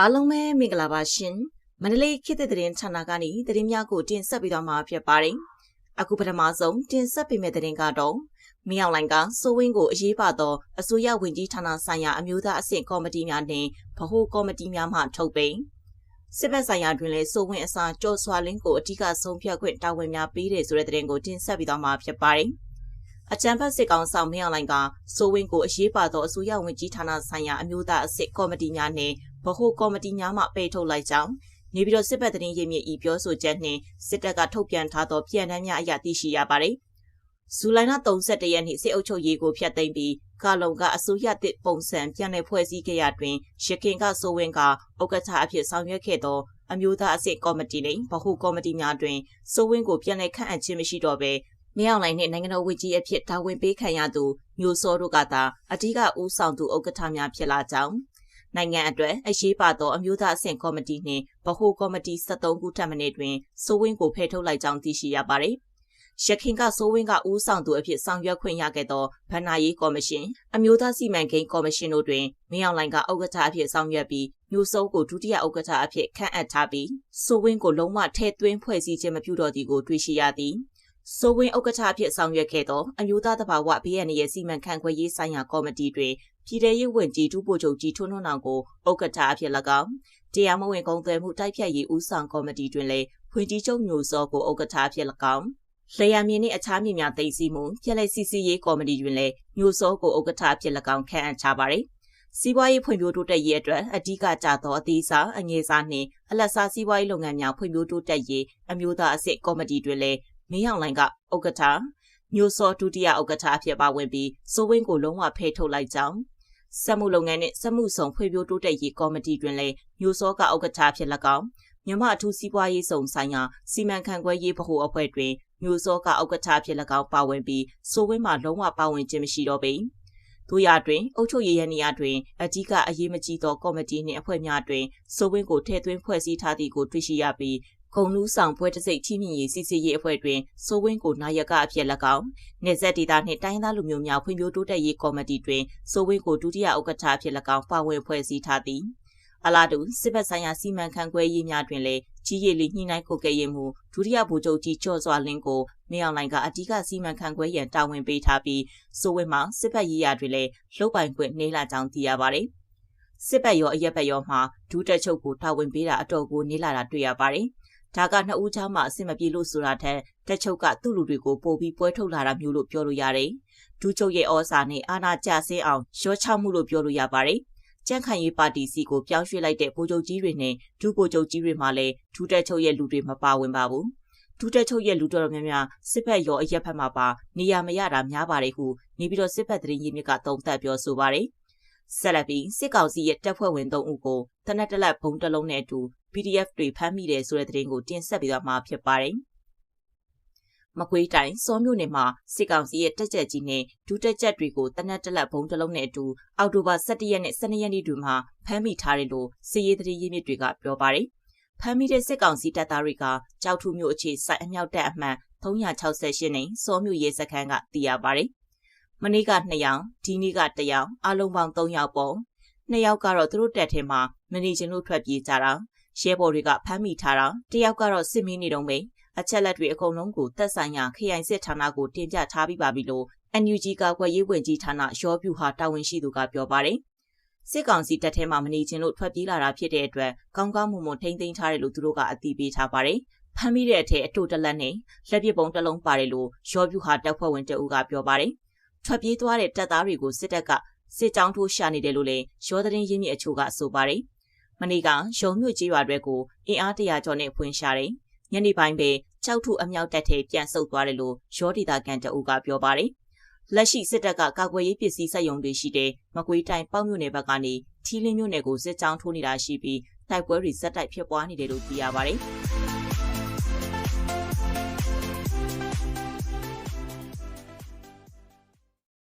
အားလုံးပဲမင်္ဂလာပါရှင်မန္တလေးခေတ်သစ်သတင်းဌာနကနေသတင်းများကိုတင်ဆက်ပေးသွားမှာဖြစ်ပါတယ်အခုပထမဆုံးတင်ဆက်ပေးမယ့်သတင်းကတော့မင်းအောင်လိုင်ကစိုးဝင်းကိုအရေးပါသောအစိုးရဝန်ကြီးဌာနဆိုင်ရာအမျိုးသားအဆင့်ကော်မတီများနှင့်ဗဟိုကော်မတီများမှထုတ်ပိန်စစ်ဘက်ဆိုင်ရာတွင်လည်းစိုးဝင်းအစားကြော်စွာလင်းကိုအထူးဆုံးဖြတ်ခွင့်တာဝန်များပေးတယ်ဆိုတဲ့သတင်းကိုတင်ဆက်ပေးသွားမှာဖြစ်ပါတယ်အကြံဖတ်စစ်ကောင်ဆောင်မင်းအောင်လိုင်ကစိုးဝင်းကိုအရေးပါသောအစိုးရဝန်ကြီးဌာနဆိုင်ရာအမျိုးသားအဆင့်ကော်မတီများနှင့် ဗဟိုကော်မတီများမှပယ်ထုတ်လိုက်ကြောင်းနေပြည်တော်စစ်ဘက်သတင်းရင်းမြစ်ဤပြောဆိုချက်နှင့်စစ်တပ်ကထုတ်ပြန်ထားသောပြည်ထမ်းများအရသိရှိရပါတယ်။ဇူလိုင်လ31ရက်နေ့စစ်အုပ်ချုပ်ရေးကိုဖျက်သိမ်းပြီးကာလုံကအစိုးရတစ်ပုံစံပြန်လည်ဖွဲ့စည်းခဲ့ရတွင်ရခင်ကစိုးဝင်းကဥက္ကဋ္ဌအဖြစ်ဆောင်ရွက်ခဲ့သောအမျိုးသားအဆင့်ကော်မတီနှင့်ဗဟိုကော်မတီများတွင်စိုးဝင်းကိုပြန်လည်ခန့်အပ်ခြင်းမရှိတော့ဘဲမြောက်လိုင်းနှင့်နိုင်ငံတော်ဝကြီးအဖြစ်တာဝန်ပေးခံရသူမျိုးစောတို့ကသာအ धिक ဦးဆောင်သူဥက္ကဋ္ဌများဖြစ်လာကြောင်း နိုင်ငံအတွက်အရေးပါသောအမျိုးသားအဆင့်ကော်မတီနှင့်ဗဟိုကော်မတီ73ခုထပ်မံတွင်စိုးဝင်းကိုဖယ်ထုတ်လိုက်ကြောင်းသိရှိရပါသည်ရခင်ကစိုးဝင်းကဦးဆောင်သူအဖြစ်ဆောင်ရွက်ခွင့်ရခဲ့သောဗဏ္ဍာရေးကော်မရှင်အမျိုးသားစီမံကိန်းကော်မရှင်တို့တွင်မင်းအောင်လှိုင်ကဥက္ကဋ္ဌအဖြစ်ဆောင်ရွက်ပြီးမျိုးစုံကိုဒုတိယဥက္ကဋ္ဌအဖြစ်ခန့်အပ်ထားပြီးစိုးဝင်းကိုလုံးဝထဲသွင်းဖွဲ့စည်းခြင်းမပြုတော့သည်ကိုတွေ့ရှိရသည်စိုးဝင်းဥက္ကဋ္ဌအဖြစ်ဆောင်ရွက်ခဲ့သောအမျိုးသားတဘာဝဘေးရန်ရဲ့စီမံခန့်ခွဲရေးဆိုင်ရာကော်မတီတွင် ပြည်ထရေးဝန်ကြီးဒုဗိုလ်ချုပ်ကြီးထွန်းထွန်းအောင်ကိုဥက္ကဋ္ဌအဖြစ်၎င်းတရားမဝင်ကုန်သွယ်မှုတိုက်ဖြတ်ရေးဦးဆောင်ကော်မတီတွင်လည်းဖွင့်ကြီးချုပ်မျိုးစောကိုဥက္ကဋ္ဌအဖြစ်၎င်းလျှာမြင်းနှင့်အခြားမြင့်များသိသိမှုပြည်လဲစီစီရေးကော်မတီတွင်လည်းမျိုးစောကိုဥက္ကဋ္ဌအဖြစ်၎င်းခန့်အပ်ထားပါသည်စီးပွားရေးဖွံ့ဖြိုးတိုးတက်ရေးအတွက်အ धिक ကြသောအသေးစားအငယ်စားနှင့်အလတ်စားစီးပွားရေးလုပ်ငန်းများဖွံ့ဖြိုးတိုးတက်ရေးအမျိုးသားအဆင့်ကော်မတီတွင်လည်းမင်းအောင်လှိုင်ကဥက္ကဋ္ဌမျိုးစောဒုတိယဥက္ကဋ္ဌအဖြစ်ပါဝင်ပြီးစိုးဝင်းကိုလုံးဝဖယ်ထုတ်လိုက်ကြောင်း စက်မှုလုပ်ငန်းနှင့်စက်မှုဆောင်ဖွံ့ဖြိုးတိုးတက်ရေးကော်မတီတွင်လည်းမျိုးစောကဥက္ကဋ္ဌဖြစ်၎င်းမြန်မာအထူးစီးပွားရေးဆောင်ဆိုင်ရာစီမံခန့်ခွဲရေးဗဟိုအဖွဲ့တွင်မျိုးစောကဥက္ကဋ္ဌဖြစ်၎င်းပါဝင်ပြီးစိုးဝင်းမှလုံးဝပါဝင်ခြင်းမရှိတော့ပေ။တို့ရတွင်အုပ်ချုပ်ရေးရနေရာတွင်အကြီးကအရေးမကြီးသောကော်မတီနှင့်အဖွဲ့များတွင်စိုးဝင်းကိုထည့်သွင်းဖွဲ့စည်းထားသည်ကိုတွေ့ရှိရပြီး ဂုံနူးဆောင်ပွဲတစိတ်ချီးမြှင့်ရေးစီစီရေးအဖွဲ့တွင်စိုးဝင်းကိုနာယကအဖြစ်၎င်းနေဆက်ဒေတာနှင့်တိုင်းသားလူမျိုးများဖွံ့ဖြိုးတိုးတက်ရေးကော်မတီတွင်စိုးဝင်းကိုဒုတိယဥက္ကဋ္ဌအဖြစ်၎င်းပါဝင်ဖွဲ့စည်းထားသည်အလားတူစစ်ဘက်ဆိုင်ရာစီမံခန့်ခွဲရေးများတွင်လည်းကြီးရည်လီညှိနှိုင်းကိုကဲ့ရဲ့မှုဒုတိယဗိုလ်ချုပ်ကြီးကျော်စွာလင်းကိုမြေအောင်လိုင်ကအဓိကစီမံခန့်ခွဲရန်တာဝန်ပေးထားပြီးစိုးဝင်းမှာစစ်ဘက်ရေးရာတွင်လည်းလှုပ်ပိုင်ခွင့်နေလာကြောင်းသိရပါတယ်စစ်ဘက်ရောအရက်ဘက်ရောမှာဒုတက်ချုပ်ကိုတာဝန်ပေးတာအတော်ကိုနေလာတာတွေ့ရပါတယ်။ ဒါကနှစ်ဦးချောင်းမှအဆင်မပြေလို့ဆိုတာထက်တက်ချုပ်ကသူ့လူတွေကိုပို့ပြီးပွဲထုတ်လာတာမျိုးလို့ပြောလို့ရတယ်။ဒူးချုပ်ရဲ့ဩစာနဲ့အာနာကျဆင်းအောင်ရောချမှုလို့ပြောလို့ရပါတယ်။ကြန့်ခိုင်ရေးပါတီစီကိုပြောင်းရွှေ့လိုက်တဲ့ဗိုလ်ချုပ်ကြီးတွေနဲ့ဒူးဗိုလ်ချုပ်ကြီးတွေမှလည်းဒူးတက်ချုပ်ရဲ့လူတွေမပါဝင်ပါဘူး။ဒူးတက်ချုပ်ရဲ့လူတော်တော်များများစစ်ဖက်ရောအရက်ဖက်မှာပါနေရမရတာများပါတယ်ဟုနေပြီးတော့စစ်ဖက်သတင်းရင်းမြစ်ကတုံ့သက်ပြောဆိုပါတယ်။ ဆက်လက်ပြီးစစ်ကောင်စီရဲ့တပ်ဖွဲ့ဝင်၃ဦးကိုတနက်တလက်ဘုံတလုံးနဲ့အတူ PDF တွေဖမ်းမိတယ်ဆိုတဲ့သတင်းကိုတင်ဆက်ပေးသွားမှာဖြစ်ပါတယ်။မကွေးတိုင်းစောမြို့နယ်မှာစစ်ကောင်စီရဲ့တက်ကြက်ကြီးနဲ့ဒူးတက်ကြက်တွေကိုတနက်တလက်ဘုံတစ်လုံးနဲ့အတူအောက်တိုဘာ17ရက်နဲ့12ရက်နေ့တွင်မှဖမ်းမိထားတယ်လို့စစ်ရေးသတင်းရင်းမြစ်တွေကပြောပါတယ်။ဖမ်းမိတဲ့စစ်ကောင်စီတပ်သားတွေကကြောက်ထူးမြို့အခြေစိုက်အမြောက်တပ်အမှန်368နဲ့စောမြို့ရဲစခန်းကသိရပါတယ်။ မနေ့က2ယောက်ဒီနေ့က1ယောက်အလုံးပေါင်း3ယောက်ပေါ့။2ယောက်ကတော့သူတို့တက်ထဲမှာမနေချင်လို့ထွက်ပြေးကြတာရဲဘော်တွေကဖမ်းမိထားတာတယောက်ကတော့စစ်မင်းနေတော့ပဲအချက်လက်တွေအကုန်လုံးကိုသက်ဆိုင်ရာခရိုင်စစ်ဌာနကိုတင်ပြထားပြီးပါပြီလို့ NUG ကကွယ်ရေးဝင်ကြီးဌာနရောပြူဟာတာဝန်ရှိသူကပြောပါတယ်စစ်ကောင်စီတပ်ထဲမှာမနေချင်လို့ထွက်ပြေးလာတာဖြစ်တဲ့အတွက်ကောင်းကောင်းမွန်မွန်ထိမ့်သိမ်းထားတယ်လို့သူတို့ကအသိပေးထားပါတယ်ဖမ်းမိတဲ့အထက်အတူတလက်နဲ့လက်ပစ်ပုံတစ်လုံးပါတယ်လို့ရောပြူဟာတပ်ဖွဲ့ဝင်တအူးကပြောပါတယ် ထွက်ပြေးသွားတဲ့တပ်သားတွေကိုစစ်တပ်ကစစ်ကြောင်းထိုးရှာနေတယ်လို့လည်းရောသတင်းရင်းမြစ်အချို့ကဆိုပါတယ်မနေ့ကရုံမြို့ကြီးရွာတွေကိုအင်အားတရာကျော်နဲ့ဖွင့်ရှာတယ်။ညနေပိုင်းပဲကြောက်ထုအမြောက်တက်ထဲပြန်ဆုတ်သွားတယ်လို့ရောဒေတာကန်တအူကပြောပါတယ်။လက်ရှိစစ်တပ်ကကာကွယ်ရေးပစ္စည်းစက်ရုံတွေရှိတဲ့မကွေးတိုင်းပေါ့မြို့နယ်ဘက်ကနေထီလင်းမြို့နယ်ကိုစစ်ကြောင်းထိုးနေတာရှိပြီးတိုက်ပွဲတွေဇက်တိုက်ဖြစ်ပွားနေတယ်လို့သိရပါတယ်။